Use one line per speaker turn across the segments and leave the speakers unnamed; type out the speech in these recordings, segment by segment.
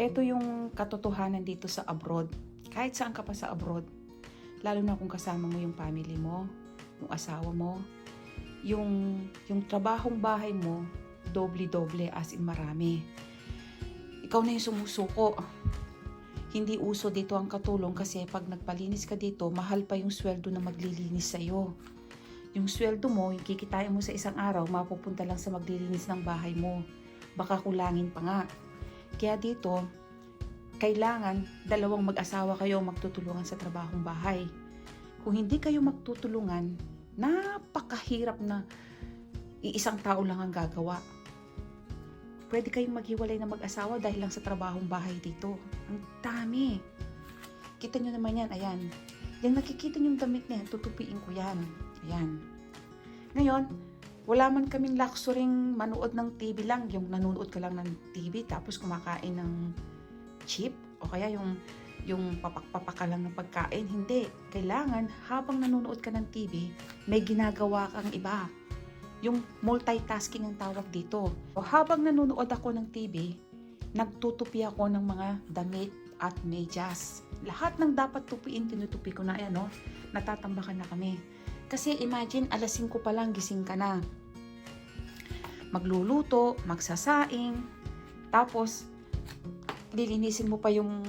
Ito yung katotohanan dito sa abroad. Kahit saan ka pa sa abroad. Lalo na kung kasama mo yung family mo, yung asawa mo, yung, yung trabahong bahay mo, doble-doble as in marami. Ikaw na yung sumusuko. Hindi uso dito ang katulong kasi pag nagpalinis ka dito, mahal pa yung sweldo na maglilinis sa'yo. Yung sweldo mo, yung kikitain mo sa isang araw, mapupunta lang sa maglilinis ng bahay mo. Baka kulangin pa nga. Kaya dito, kailangan dalawang mag-asawa kayo magtutulungan sa trabahong bahay. Kung hindi kayo magtutulungan, napakahirap na iisang tao lang ang gagawa. Pwede kayong maghiwalay na mag-asawa dahil lang sa trabahong bahay dito. Ang dami. Kita nyo naman yan, ayan. Yung nakikita yung damit na yan, tutupiin ko yan. Ayan. Ngayon, wala man kaming luxuring manood ng TV lang, yung nanonood ka lang ng TV tapos kumakain ng chip o kaya yung yung papak-papak ka lang ng pagkain. Hindi. Kailangan habang nanonood ka ng TV, may ginagawa kang iba. Yung multitasking ang tawag dito. O habang nanonood ako ng TV, nagtutupi ako ng mga damit at medyas. Lahat ng dapat tupiin, tinutupi ko na. Ayan, no? Natatambakan na kami. Kasi imagine, alas 5 pa lang gising ka na. Magluluto, magsasaing, tapos lilinisin mo pa yung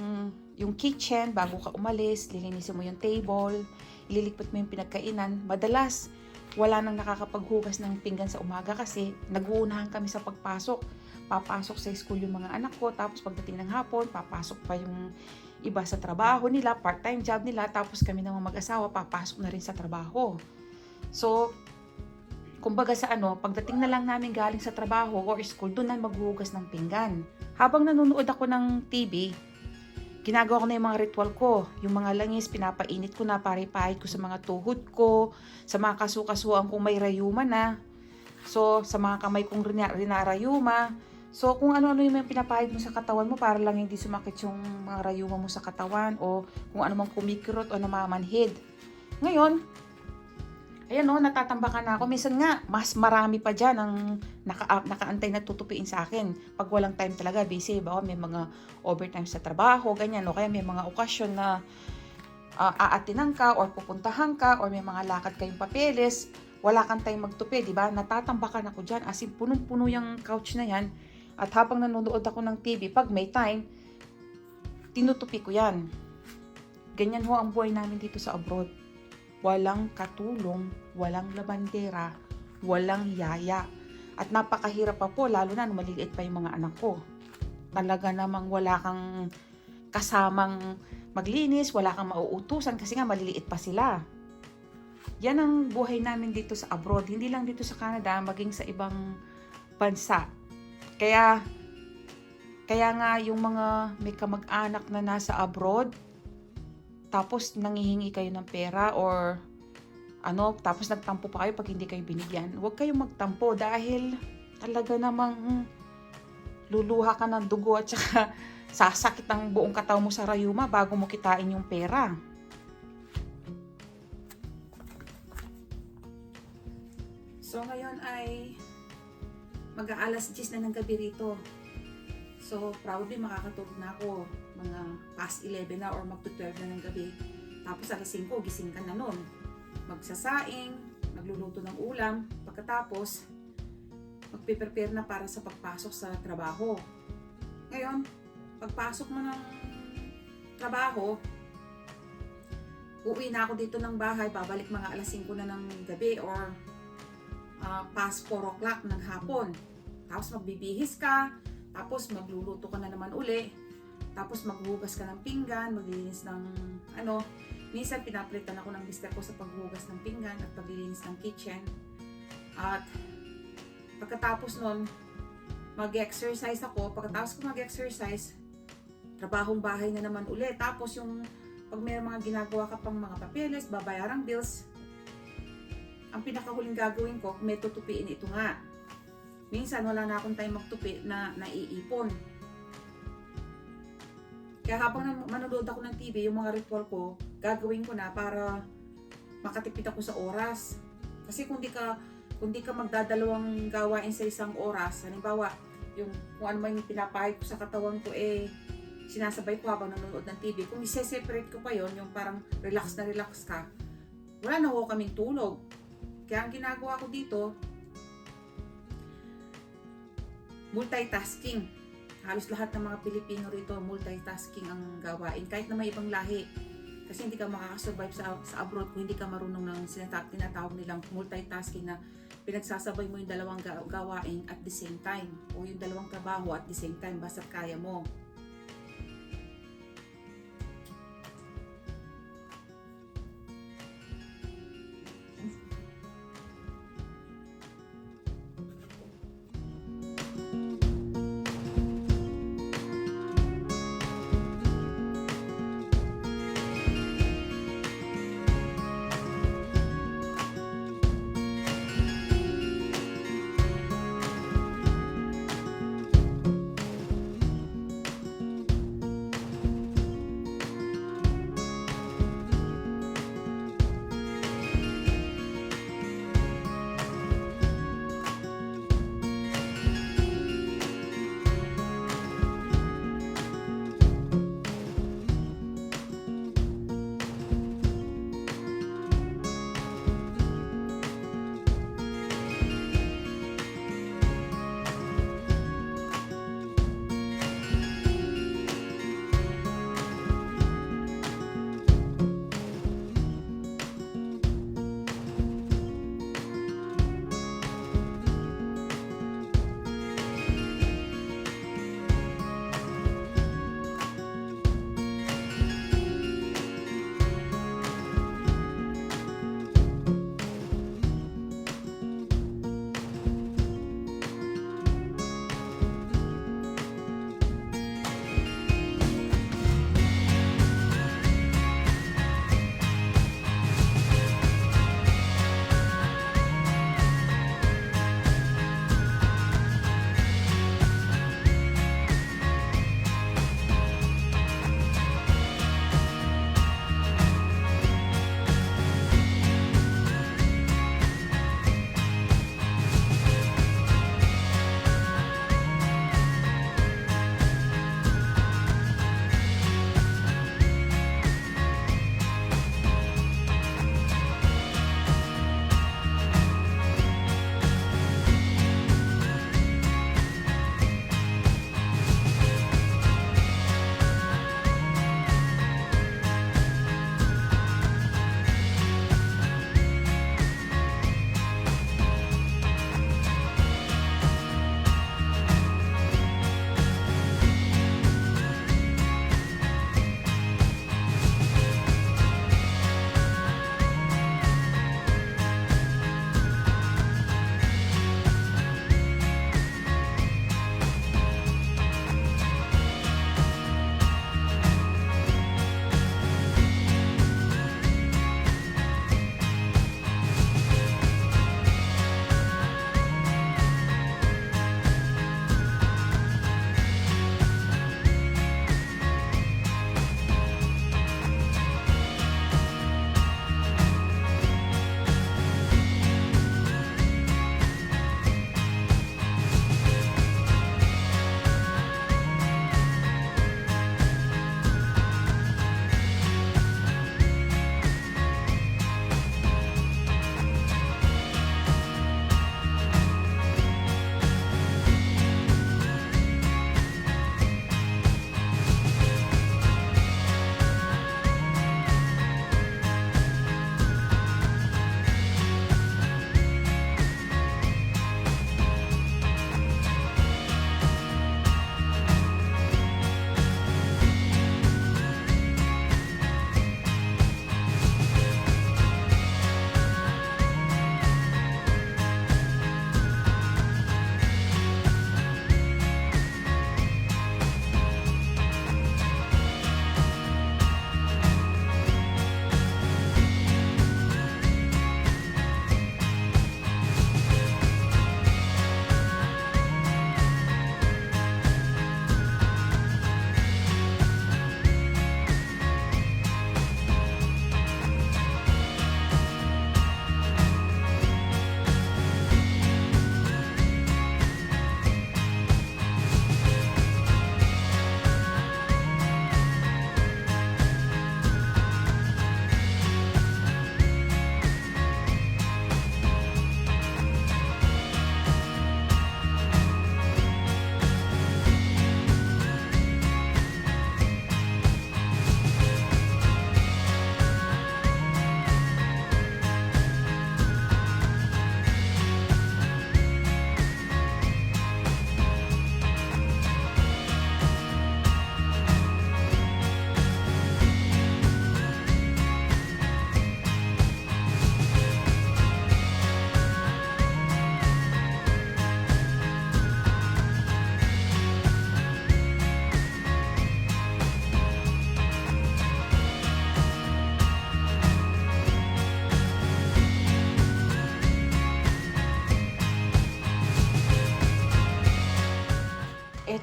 yung kitchen bago ka umalis, lilinisin mo yung table, ililikpit mo yung pinagkainan. Madalas, wala nang nakakapaghugas ng pinggan sa umaga kasi nag-uunahan kami sa pagpasok. Papasok sa school yung mga anak ko, tapos pagdating ng hapon, papasok pa yung iba sa trabaho nila, part-time job nila, tapos kami naman mag-asawa, papasok na rin sa trabaho. So, kumbaga sa ano, pagdating na lang namin galing sa trabaho or school, doon na maghuhugas ng pinggan. Habang nanonood ako ng TV, ginagawa ko na yung mga ritual ko. Yung mga langis, pinapainit ko na, paripahid ko sa mga tuhod ko, sa mga kasukasuan kung may rayuma na. So, sa mga kamay kong rina- rinarayuma. So, kung ano-ano yung pinapahid mo sa katawan mo para lang hindi sumakit yung mga rayuma mo sa katawan o kung ano mang kumikirot o namamanhid. Ngayon, ayan o, natatambakan na ako. Minsan nga, mas marami pa dyan ang naka, nakaantay na tutupiin sa akin. Pag walang time talaga, busy, ba? may mga overtime sa trabaho, ganyan, o kaya may mga okasyon na uh, aatinan ka or pupuntahan ka or may mga lakad kayong papeles, wala kang time magtupi, di ba? Natatambakan ako dyan, as in punong-puno yung couch na yan. At habang nanonood ako ng TV, pag may time, tinutupi ko yan. Ganyan ho ang buhay namin dito sa abroad. Walang katulong, walang labandera, walang yaya. At napakahirap pa po, lalo na nung maliliit pa yung mga anak ko. Talaga namang wala kang kasamang maglinis, wala kang mauutusan kasi nga maliliit pa sila. Yan ang buhay namin dito sa abroad. Hindi lang dito sa Canada, maging sa ibang bansa. Kaya, kaya nga yung mga may kamag-anak na nasa abroad, tapos nangihingi kayo ng pera or ano, tapos nagtampo pa kayo pag hindi kayo binigyan. Huwag kayong magtampo dahil talaga namang luluha ka ng dugo at saka sasakit ang buong katawan mo sa rayuma bago mo kitain yung pera. So ngayon ay mag-aalas 10 na ng gabi rito. So probably makakatulog na ako mga past 11 na or magto-12 na ng gabi. Tapos alas 5 gising ka na nun. Magsasaing, magluluto ng ulam. Pagkatapos, magpe-prepare na para sa pagpasok sa trabaho. Ngayon, pagpasok mo ng trabaho, uuwi na ako dito ng bahay, babalik mga alas 5 na ng gabi or uh, past 4 o'clock ng hapon. Tapos magbibihis ka, tapos magluluto ka na naman uli, tapos maghugas ka ng pinggan, maglilinis ng ano, minsan pinaplitan ako ng mister ko sa paghugas ng pinggan at paglilinis ng kitchen. At pagkatapos nun, mag-exercise ako. Pagkatapos ko mag-exercise, trabahong bahay na naman ulit. Tapos yung pag may mga ginagawa ka pang mga papeles, babayarang bills, ang pinakahuling gagawin ko, may tutupiin ito nga. Minsan wala na akong time magtupi na naiipon. Kaya habang manonood ako ng TV, yung mga ritual ko, gagawin ko na para makatipid ako sa oras. Kasi kung di ka kung di ka magdadalawang gawain sa isang oras, halimbawa, yung kung ano man yung pinapahid ko sa katawan ko eh sinasabay ko habang nanonood ng TV. Kung ise-separate ko pa yon yung parang relax na relax ka, wala na ho kaming tulog. Kaya ang ginagawa ko dito, multitasking. Halos lahat ng mga Pilipino rito, multitasking ang gawain. Kahit na may ibang lahi. Kasi hindi ka makakasurvive sa, sa abroad kung hindi ka marunong ng sinata- tinatawag nilang multitasking na pinagsasabay mo yung dalawang ga- gawain at the same time. O yung dalawang trabaho at the same time, basta kaya mo.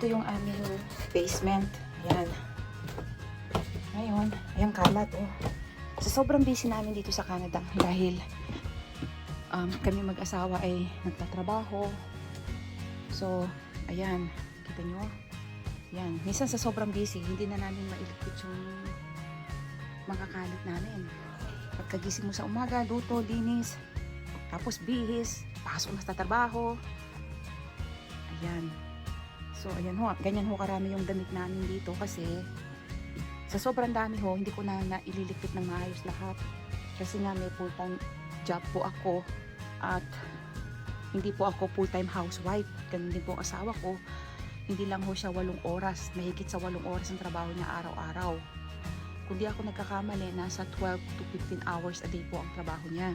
Yung aming basement. Ayan. Ngayon, ayan kalat oh. Sa sobrang busy namin dito sa Canada dahil um, kami mag-asawa ay nagtatrabaho. So, ayan, kita nyo. Yan, minsan sa sobrang busy, hindi na namin mailikot yung mga kalat namin. Pagkagising mo sa umaga, luto, linis, tapos bihis, pasok na sa trabaho. Ayan. So, ayan ho, ganyan ho karami yung damit namin dito kasi sa sobrang dami ho, hindi ko na naililikpit ng maayos lahat. Kasi nga may full-time job po ako at hindi po ako full-time housewife. Ganun din po ang asawa ko. Hindi lang ho siya walong oras, mahigit sa walong oras ang trabaho niya araw-araw. Kung di ako nagkakamali, nasa 12 to 15 hours a day po ang trabaho niya.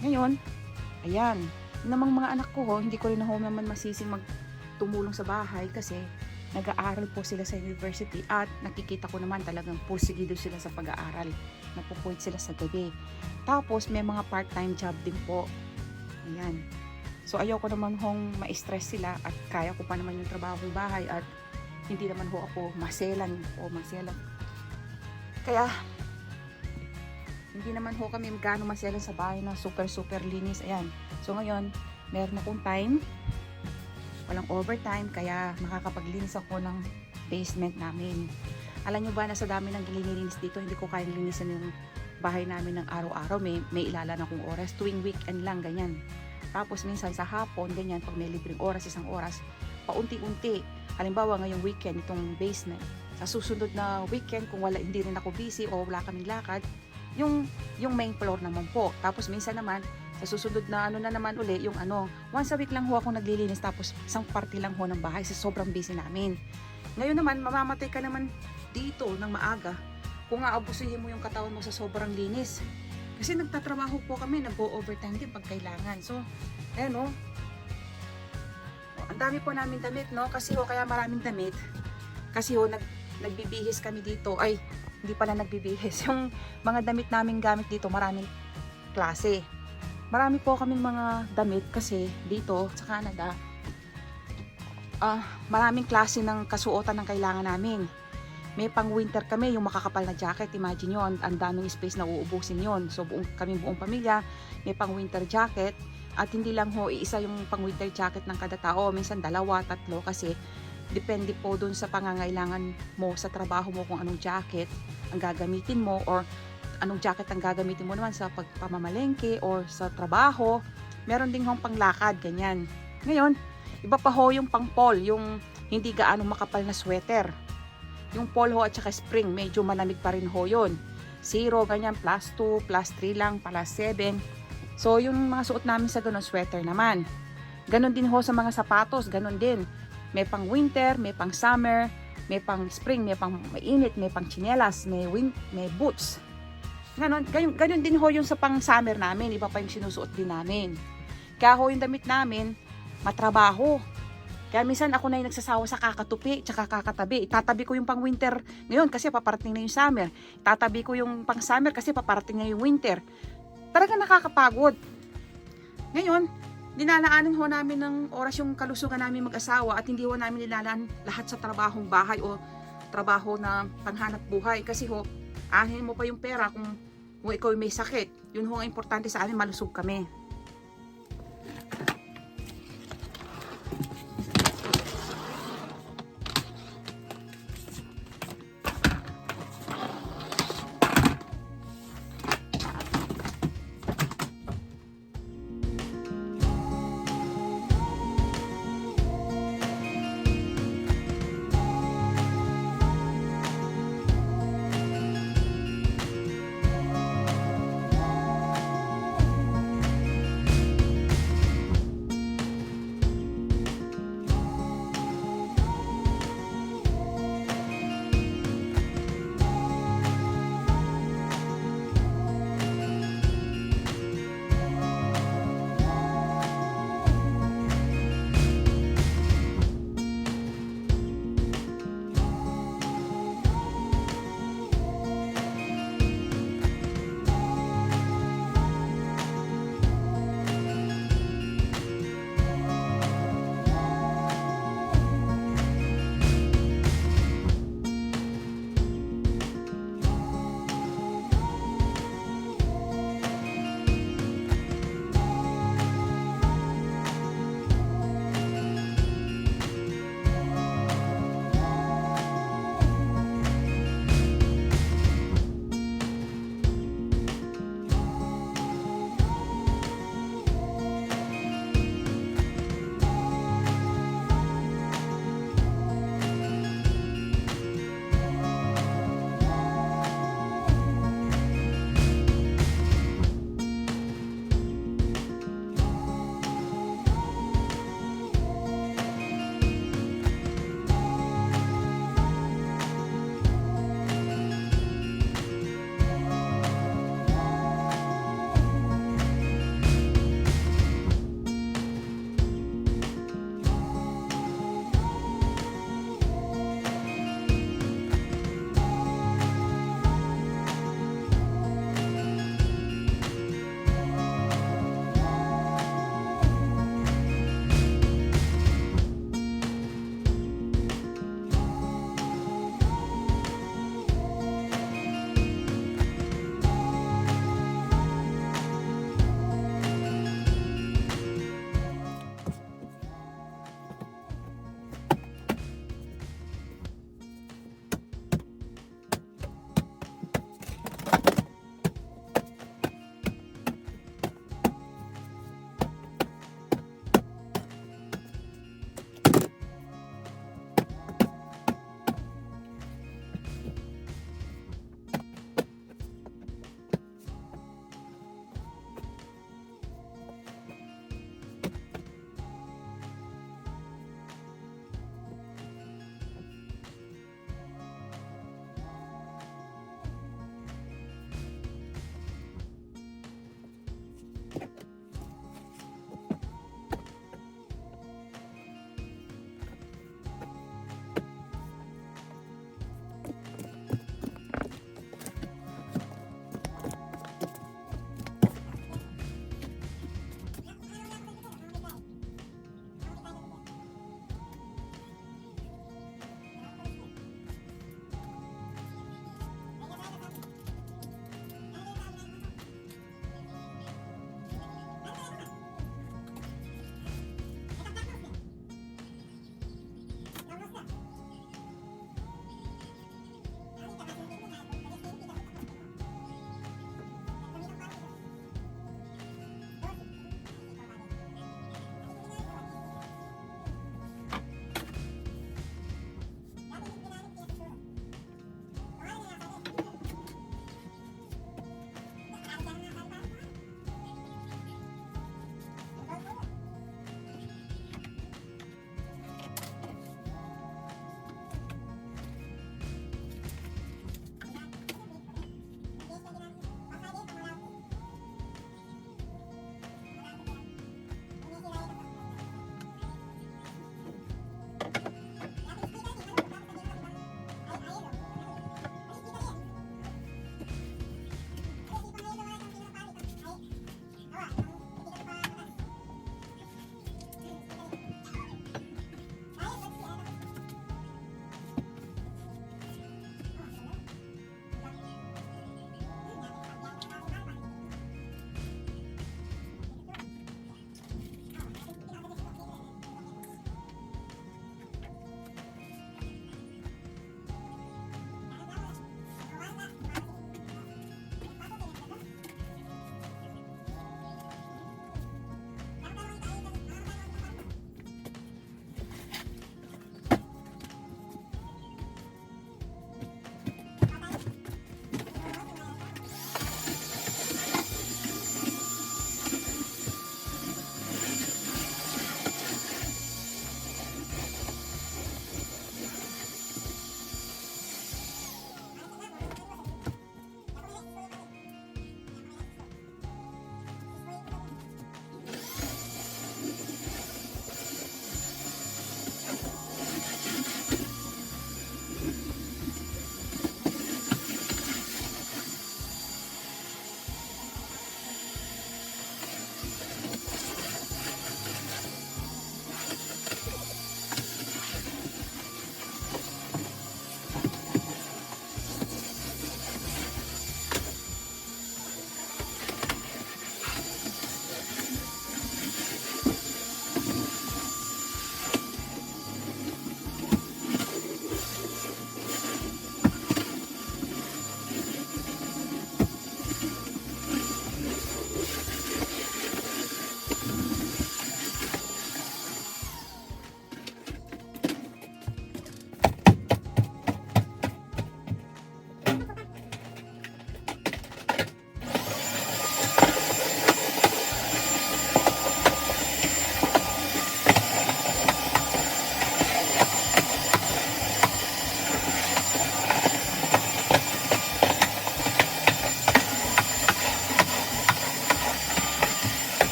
Ngayon, ayan, namang mga anak ko ho, hindi ko rin ho naman masising magtumulong sa bahay kasi nag-aaral po sila sa university at nakikita ko naman talagang pursigido sila sa pag-aaral. Napupoint sila sa gabi. Tapos may mga part-time job din po. Ayan. So ayaw ko naman hong ma-stress sila at kaya ko pa naman yung trabaho ng bahay at hindi naman ho ako maselan o maselan. Kaya hindi naman ho kami gaano maselan sa bahay na super super linis. Ayan. So ngayon, meron akong time walang overtime kaya makakapaglinis ako ng basement namin. Alam nyo ba na sa dami ng gilinilis dito, hindi ko kayang linisan yung bahay namin ng araw-araw. May, may ilalan akong oras, tuwing weekend lang, ganyan. Tapos minsan sa hapon, ganyan, pag may libreng oras, isang oras, paunti-unti. Halimbawa ngayong weekend, itong basement. Sa susunod na weekend, kung wala, hindi rin ako busy o wala kaming lakad, yung, yung main floor naman po. Tapos minsan naman, sa susunod na ano na naman uli, yung ano, once a week lang ho ako naglilinis tapos isang party lang ho ng bahay sa sobrang busy namin. Ngayon naman, mamamatay ka naman dito ng maaga kung aabusuhin mo yung katawan mo sa sobrang linis. Kasi nagtatrabaho po kami, nag-go-overtime din pag kailangan. So, ayan o. Ang dami po namin damit, no? Kasi ho, kaya maraming damit. Kasi ho, nag, nagbibihis kami dito. Ay, hindi pala nagbibihis. Yung mga damit namin gamit dito, maraming klase. Marami po kaming mga damit kasi dito sa Canada, ah maraming klase ng kasuotan ng kailangan namin. May pang winter kami, yung makakapal na jacket, imagine nyo, ang, ang daming space na uubusin yon So buong, kami buong pamilya, may pang winter jacket, at hindi lang ho, iisa yung pang winter jacket ng kada tao, minsan dalawa, tatlo, kasi depende po dun sa pangangailangan mo sa trabaho mo kung anong jacket ang gagamitin mo or anong jacket ang gagamitin mo naman sa pagpamamalengke or sa trabaho. Meron ding hong panglakad, ganyan. Ngayon, iba pa ho yung pang fall, yung hindi gaano makapal na sweater. Yung fall ho at saka spring, medyo malamig pa rin ho yun. Zero, ganyan, plus 2, plus 3 lang, plus 7. So, yung mga suot namin sa ganun sweater naman. Ganon din ho sa mga sapatos, ganon din. May pang winter, may pang summer, may pang spring, may pang mainit, may pang chinelas, may, win- may boots. Ganon, ganyan, ganyan din ho yung sa pang summer namin, iba pa yung sinusuot din namin. Kaya ho yung damit namin, matrabaho. Kaya minsan ako na yung nagsasawa sa kakatupi, tsaka kakatabi. Itatabi ko yung pang winter ngayon kasi paparating na yung summer. Itatabi ko yung pang summer kasi paparating na yung winter. Talaga nakakapagod. Ngayon, dinalaanan ho namin ng oras yung kalusugan namin mag-asawa at hindi ho namin nilalaan lahat sa trabahong bahay o trabaho na panghanap buhay. Kasi ho, ahin mo pa yung pera kung, kung ikaw may sakit. Yun ho ang importante sa amin, malusog kami.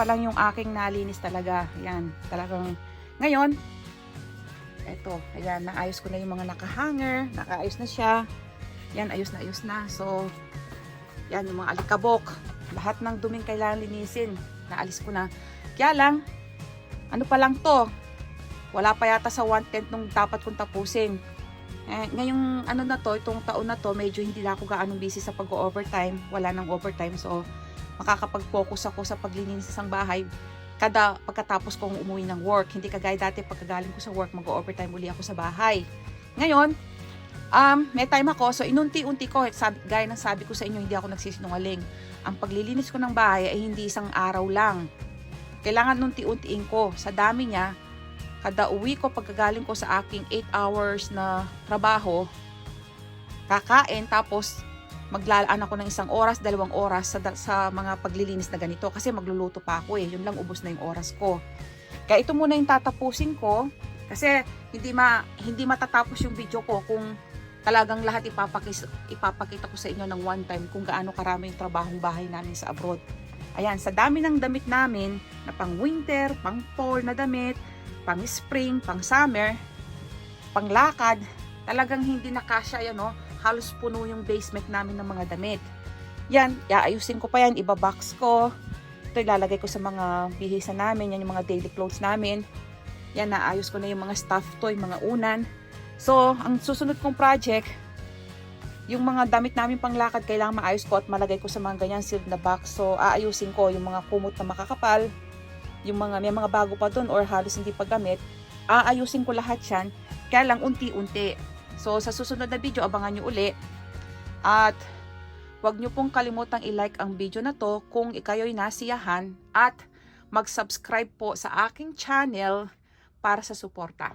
Pa lang yung aking nalinis talaga. Ayan, talagang, ngayon, eto, ayan, naayos ko na yung mga nakahanger, nakaayos na siya. Yan, ayos na ayos na. So, yan, yung mga alikabok. Lahat ng duming kailangan linisin. Naalis ko na. Kaya lang, ano pa lang to, wala pa yata sa 1/10 nung dapat kong tapusin. Eh, ngayong ano na to, itong taon na to, medyo hindi na ako gaano busy sa pag-overtime. Wala nang overtime. So, makakapag-focus ako sa paglilinis sa isang bahay kada pagkatapos kong umuwi ng work. Hindi kagaya dati pagkagaling ko sa work, mag-overtime uli ako sa bahay. Ngayon, um, may time ako, so inunti-unti ko, sabi, gaya ng sabi ko sa inyo, hindi ako nagsisinungaling. Ang paglilinis ko ng bahay ay hindi isang araw lang. Kailangan nunti-untiin ko. Sa dami niya, kada uwi ko pagkagaling ko sa aking 8 hours na trabaho, kakain tapos maglalaan ako ng isang oras, dalawang oras sa, sa mga paglilinis na ganito kasi magluluto pa ako eh. Yun lang ubos na yung oras ko. Kaya ito muna yung tatapusin ko kasi hindi ma hindi matatapos yung video ko kung talagang lahat ipapakis, ipapakita ko sa inyo ng one time kung gaano karami yung trabahong bahay namin sa abroad. Ayan, sa dami ng damit namin na pang winter, pang fall na damit, pang spring, pang summer, pang lakad, talagang hindi na kasya yan, no? Halos puno yung basement namin ng mga damit. Yan, iaayusin ko pa yan, ibabox ko. Ito ilalagay ko sa mga bihisa namin, yan yung mga daily clothes namin. Yan, naayos ko na yung mga stuff toy, mga unan. So, ang susunod kong project, yung mga damit namin panglakad, kailangan maayos ko at malagay ko sa mga ganyan sealed na box. So, aayusin ko yung mga kumot na makakapal, yung mga, may mga bago pa dun or halos hindi pa gamit. Aayusin ko lahat yan, kaya lang unti-unti. So, sa susunod na video, abangan nyo uli. At, huwag nyo pong kalimutang i-like ang video na to kung ikayo'y nasiyahan at mag-subscribe po sa aking channel para sa suporta.